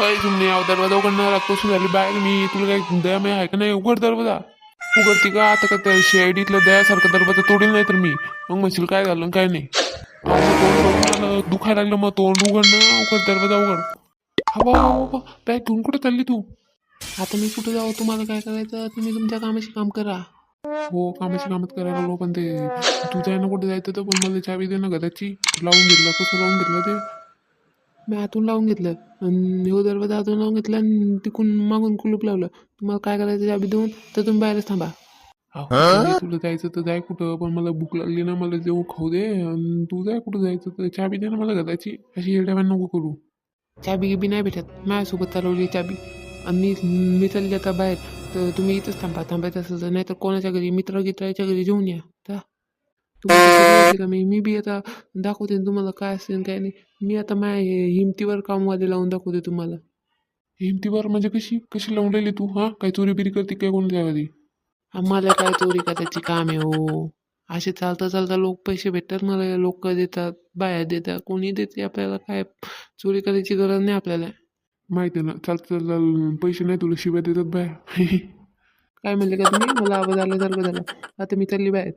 अय तुम्ही याव दरवाजा उघडणार लागतो झाली बाहेर मी. तुला काय दया मी आहे का नाही? उघड दरवाजा. उघडती का? आता का त्या शेआयडीतलं दयासारखा दरवाजा तोडील नाही तर मी. मग म्हणशील काय झालं काय नाही? दुखायला लागलं मग तोंड उघडणं उघड दरवाजा उघड. हवा बॅग घेऊन कुठे चालली तू? आता मी कुठे जाऊ तुम्हाला काय करायचं? तुम्ही तुमच्या कामाशी काम करा. हो कामाची कामात करायला लागलो पण ते तू जायना कुठे जायचं तर पण मला चावी दे ना घराची लावून घेतलं कसं लावून घेतलं ते? मी आतून लावून घेतलं. आणि हो दरवाजा आतून लावून घेतला आणि तिकून मागून कुलूप लावलं. तुम्हाला काय करायचं चाबी देऊन तर तुम्ही बाहेरच थांबा. तुला जायचं तर जाय कुठं पण मला भूक लागली ना मला जेवू खाऊ दे. आणि तू जाय कुठं जायचं तर चाबी दे ना मला घराची अशी येड्यावान नको करू. चाबी गिबी नाही भेटत. माझ्यासोबत चालवली चाबी. आणि मी मी चालली आता बाहेर. तर तुम्ही इथंच थांबा. थांबायचं असेल तर नाही तर कोणाच्या घरी मित्र गित्राच्या घरी जेवून या. का मी? मी बी आता दाखवते तुम्हाला काय असेल काय नाही. मी आता माझ्या हे हिमतीवर कामवाले लावून दाखवते तुम्हाला. हिमतीवर म्हणजे कशी? कशी लावून राहिली तू? हा? काय चोरी बिरी करते काय कोणत्या घरी आम्हाला काय चोरी करायची काम आहे हो. असे चालता चालता लोक पैसे भेटतात मला लोक देतात बाया देतात कोणी देते आपल्याला काय चोरी करायची गरज नाही आपल्याला. माहिती आहे ना चालता चालता पैसे नाही तुला शिव्या देतात बाया. काय म्हणले का तुम्ही? मला आवाज आल्यासारखं झाला. आता मी चालली बाहेर.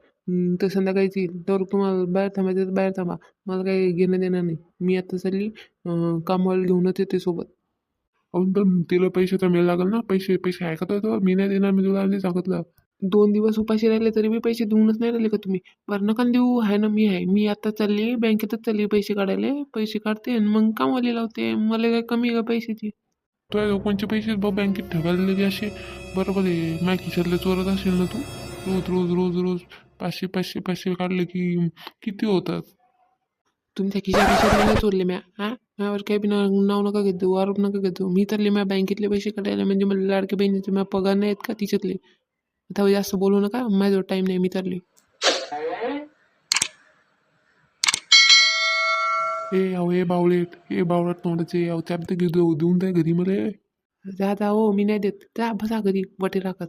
तर संध्याकाळची येईल. तर तुम्हाला बाहेर थांबायचं तर बाहेर थांबा. मला काही घेणं देणं नाही. मी आता चालली अं, कामवाली घेऊनच येते सोबत. अहो पण तिला पैसे तर मिळायला लागेल ना. पैसे पैसे ऐकत होतो मी नाही देणार मी तुला आधी सांगितलं. दोन दिवस उपाशी राहिले तरी मी पैसे देऊनच नाही राहिले का तुम्ही? बरं नका देऊ आहे ना मी आहे. मी आता चालली बँकेतच चालली पैसे काढायला. पैसे काढते आणि मग कामवाली लावते. मला काय कमी आहे का पैशाची? तो कोणचे पैसे बा बँकेत ठेवायला असे. बरोबर आहे. माझ्या खिशातले चोरत असेल ना तू? रोज रोज रोज रोज. पाचशे पाचशे पाचशे काढले की किती होतात? तुमच्या खिशा खिशात नाही चोरले म्या. हा? काही बी नाव नका घेत देऊ आरोप नका घेत देऊ. मी माझ्या बँकेतले पैसे काढायला म्हणजे मला लाडके बहिणीचे माझ्या पगार नाही आहेत का तिच्यातले? आता जास्त बोलू नका माझ्याजवळ टाईम नाही मी चालले ए ए बावळेट ए बावळट तोंडाचे त्या देऊन द्या घरी मला. जा जा हो मी नाही देत. जा बसा घरी बटे राखत.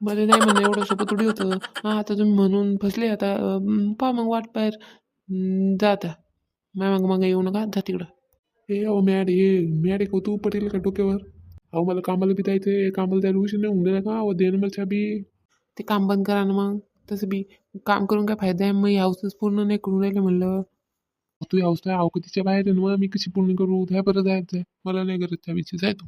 मला नाही म्हणणं एवढं सोपं थोडी होतं. हां आता तुम्ही म्हणून फसले आता पहा मग वाट बाहेर जा आता. माय मग मग येऊ नका जा तिकडं. ए अहो मॅड हे मॅड एक तू पटेल का डोक्यावर? अहो मला कामाला बी जायचं आहे कामाला जायला उशीर नाही होऊन गेला का? अहो दे ना मला बी ते काम बंद करा ना मग. तसं बी काम करून काय फायदा आहे? मग ही हाऊसच पूर्ण नाही करून राहिले म्हणलं. तू ही हाऊस अवकतीच्या बाहेर आहे ना मग? मी कशी पूर्ण करू? त्या बरं जायचं आहे मला नाही गरज त्या विषयी जाय तू.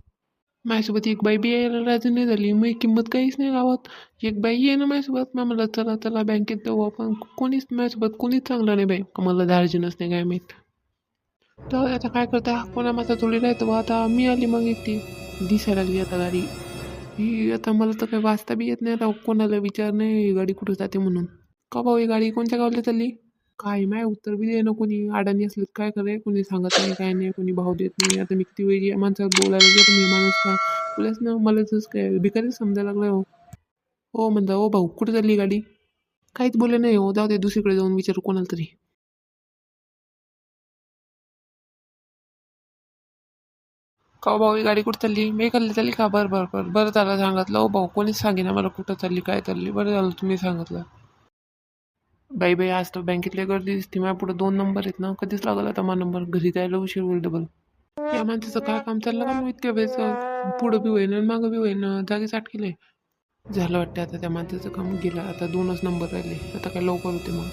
माझ्यासोबत एक बाई बी यायला राजी नाही झाली मग किंमत काहीच नाही गावात. एक बाई आहे ना माझ्यासोबत. मग मला चला चला बँकेत जाऊ आपण. कोणीच माझ्यासोबत कोणीच चांगलं नाही बाई. का मला धार्जिनच नाही काय माहीत. तर आता काय करता? कोणा माझा थोडी राहतो आता मी आली मग एकटी. दिसायला लागली आता गाडी. ही आता मला तर काही वाचता बी येत नाही. आता कोणाला विचार नाही. ही गाडी कुठं जाते म्हणून. का भाऊ ही गाडी कोणत्या गावाला चालली? काय माय उत्तर बी ना कोणी. अडाणी असलं काय करे कोणी सांगत नाही काय नाही कोणी भाव देत नाही. आता मी किती वेळी माणसाला बोलायला गेलो मी माणूस का? बोलायच ना मला तसं काय भिकारी समजायला लागलं हो. हो म्हणता हो भाऊ कुठं चालली गाडी? काहीच बोलले नाही हो. जाऊ दे दुसरीकडे जाऊन विचारू कोणाला तरी. का भाऊ ही गाडी कुठं चालली? मी खाल्ली चालली का? बरं बरं बरं. बरं झालं सांगितलं. हो भाऊ कोणीच सांगेना मला कुठं चालली काय चालली? बरं झालं तुम्ही सांगितलं. बाई बाई आज तर बँकेतली गर्दी दिसते माझ्या पुढे दोन नंबर आहेत ना कधीच लागला आता माझा नंबर घरी जायला उशीर होईल डबल या माणसाचं काय काम चाललं का मग इतक्या वेळेचं पुढं बी होईन आणि मागं बी होईन जागीच अटकेले झालं वाटतं आता त्या माणसाचं काम गेलं आता दोनच नंबर राहिले आता काय लवकर होते मग.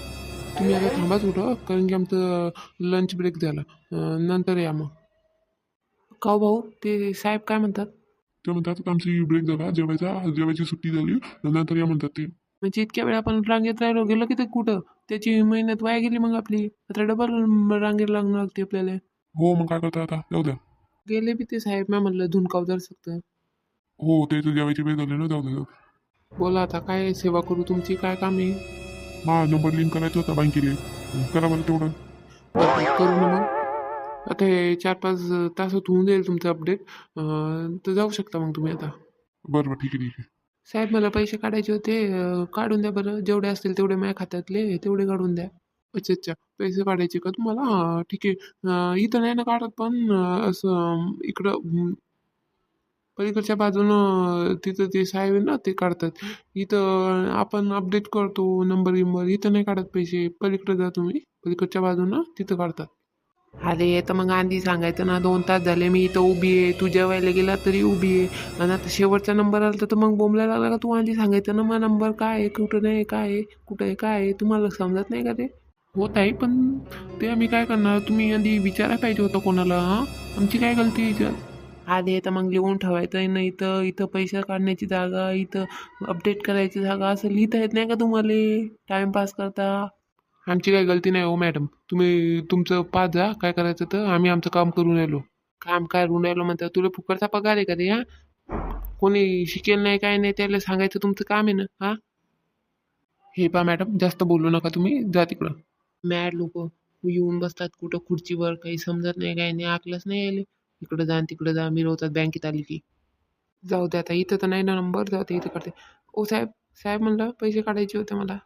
तुम्ही आता थांबाच कुठं कारण की आमचं लंच ब्रेक झाला. नंतर या मग. काव भाऊ ते साहेब काय म्हणतात? ते म्हणतात आमची ब्रेक झाला जेवायचा जेवायची सुट्टी झाली नंतर या म्हणतात ते. म्हणजे इतक्या वेळ आपण रांगेत राहिलो गेलो की ते कुठं? त्याची मेहनत वाया गेली मग आपली. आता डबल रांगेत लागणार लागते आपल्याला. हो मग काय करता आता? जाऊ द्या गेले बी ते साहेब मी म्हणलं धुनकाव जर सकतं. हो ते तर जेवायची वेळ झाली ना जाऊ द्या जाऊ द्या. बोला आता काय सेवा करू? तुमची काय काम आहे? हा नंबर लिंक करायचा होता बँकेले. करा मला तेवढं. बरं, करू ना मग. आता हे चार पाच तासात होऊन जाईल तुमचं अपडेट. तर जाऊ शकता मग तुम्ही आता. बरं बरं ठीक आहे ठीक आहे. साहेब मला पैसे काढायचे होते. काढून द्या बरं. जेवढे असतील तेवढे माझ्या खात्यातले. तेवढे काढून द्या. अच्छा अच्छा. पैसे काढायचे का तुम्हाला? हां ठीक आहे. इथं नाही ना काढत पण असं इकडं पलीकडच्या बाजूनं तिथं ते साहेब आहे ना ते काढतात. इथं आपण अपडेट करतो नंबर गिंबर इथं नाही काढत पैसे. पलीकडे जा तुम्ही. पलीकडच्या बाजूनं तिथं काढतात. अरे तर मग आधी सांगायचं ना दोन तास झाले मी इथं उभी आहे तू जेवायला गेला तरी उभी आहे. आणि आता शेवटचा नंबर आला तर मग बोंबलायला लागला का? तू आधी सांगायचं ना मग नंबर काय आहे कुठं नाही काय आहे कुठं आहे काय आहे तुम्हाला समजत नाही का ते? होत आहे पण ते आम्ही काय करणार? तुम्ही आधी विचारायला पाहिजे होतं कोणाला हां? आमची काय गलती विचार आधी तर मग लिहून ठेवायचं नाही इथं इथं पैसे काढण्याची जागा इथं अपडेट करायची जागा असं लिहिता येत नाही का तुम्हाला? टाइमपास करता? आमची काही गलती नाही हो मॅडम तुम्ही तुमचं पाच जा काय करायचं तर आम्ही आमचं काम करून राहिलो. काम काय करून राहिलो म्हणतात तुला फुकटचा पगार आहे का रे हा? कोणी शिकेल नाही काय नाही त्याला सांगायचं तुमचं काम आहे ना हा? हे पा मॅडम जास्त बोलू नका तुम्ही जा तिकडं. मॅड लोक येऊन बसतात कुठं खुर्चीवर काही समजत नाही काय नाही आकलंच नाही यायले. इकडं जा तिकडं जा मिरवतात बँकेत आली की. जाऊ दे आता इथं तर नाही ना नंबर जाऊ दे इथं करते. ओ साहेब साहेब म्हणलं पैसे काढायचे होते मला.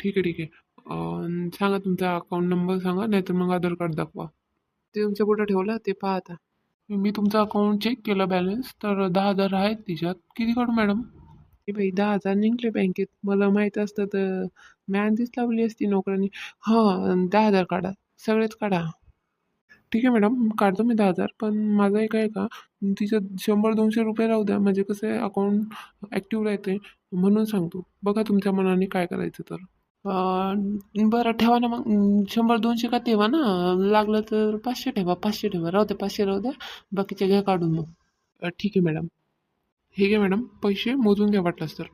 ठीक आहे ठीक आहे. अं, सांगा तुमचा अकाउंट नंबर सांगा नाहीतर मग आधार कार्ड दाखवा. ते तुमच्या कुठं ठेवलं ते पहा आता. मी तुमचा अकाउंट चेक केलं बॅलन्स तर दहा हजार आहेत तिच्यात. किती काढू मॅडम हे बाई दहा हजार निघले बँकेत. मला माहीत असतं तर मी आधीच लावली असती नोकरांनी. हां दहा हजार काढा. सगळेच काढा. ठीक आहे मॅडम काढतो मी दहा हजार. पण माझं एक आहे का तिचं शंभर दोनशे रुपये राहू द्या. म्हणजे कसं आहे अकाउंट ॲक्टिव्ह राहते म्हणून सांगतो. बघा तुमच्या मनाने काय करायचं तर. बरं ठेवा ना मग. शंभर दोनशे का ठेवा ना? लागलं तर पाचशे ठेवा पाचशे ठेवा. राहू द्या पाचशे राहू द्या बाकीचे घ्या काढून मग. ठीक आहे मॅडम. हे घ्या मॅडम पैसे मोजून घ्या वाटलंच तर.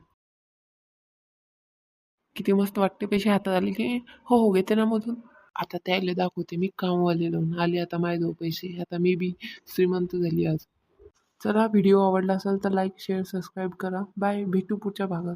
किती मस्त वाटते पैसे हातात आले की. हो हो घेते ना मधून आता त्याला दाखवते मी कामवाले लावून आले आता माझ्याजवळ पैसे. आता मी बी श्रीमंत झाली आज. चला व्हिडिओ आवडला असेल तर लाईक शेअर सबस्क्राईब करा. बाय भेटू पुढच्या भागात.